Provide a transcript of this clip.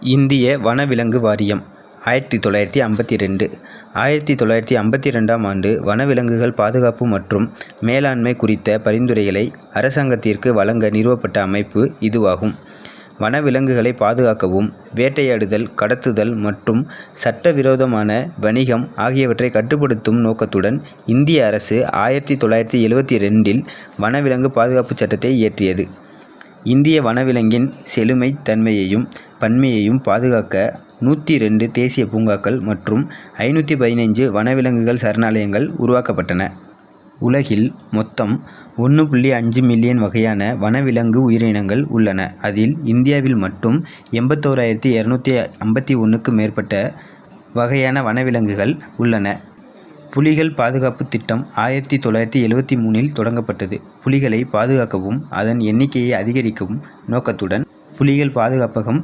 இந்திய வனவிலங்கு வாரியம் ஆயிரத்தி தொள்ளாயிரத்தி ஐம்பத்தி ரெண்டு ஆயிரத்தி தொள்ளாயிரத்தி ஐம்பத்தி ரெண்டாம் ஆண்டு வனவிலங்குகள் பாதுகாப்பு மற்றும் மேலாண்மை குறித்த பரிந்துரைகளை அரசாங்கத்திற்கு வழங்க நிறுவப்பட்ட அமைப்பு இதுவாகும். வனவிலங்குகளை பாதுகாக்கவும் வேட்டையாடுதல் கடத்துதல் மற்றும் சட்டவிரோதமான வணிகம் ஆகியவற்றை கட்டுப்படுத்தும் நோக்கத்துடன் இந்திய அரசு ஆயிரத்தி தொள்ளாயிரத்தி எழுவத்தி ரெண்டில் வனவிலங்கு பாதுகாப்பு சட்டத்தை இயற்றியது. இந்திய வனவிலங்கின் செழுமைத் தன்மையையும் பன்மையையும் பாதுகாக்க நூற்றி ரெண்டு தேசிய பூங்காக்கள் மற்றும் ஐநூற்றி பதினைஞ்சு வனவிலங்குகள் சரணாலயங்கள் உருவாக்கப்பட்டன. உலகில் மொத்தம் ஒன்று புள்ளி அஞ்சு மில்லியன் வகையான வனவிலங்கு உயிரினங்கள் உள்ளன. அதில் இந்தியாவில் மட்டும் எண்பத்தோராயிரத்தி இரநூத்தி ஐம்பத்தி ஒன்றுக்கு மேற்பட்ட வகையான வனவிலங்குகள் உள்ளன. புலிகள் பாதுகாப்பு திட்டம் ஆயிரத்தி தொள்ளாயிரத்தி எழுவத்தி மூணில் தொடங்கப்பட்டது. புலிகளை பாதுகாக்கவும் அதன் எண்ணிக்கையை அதிகரிக்கவும் நோக்கத்துடன் புலிகள் பாதுகாப்பகம்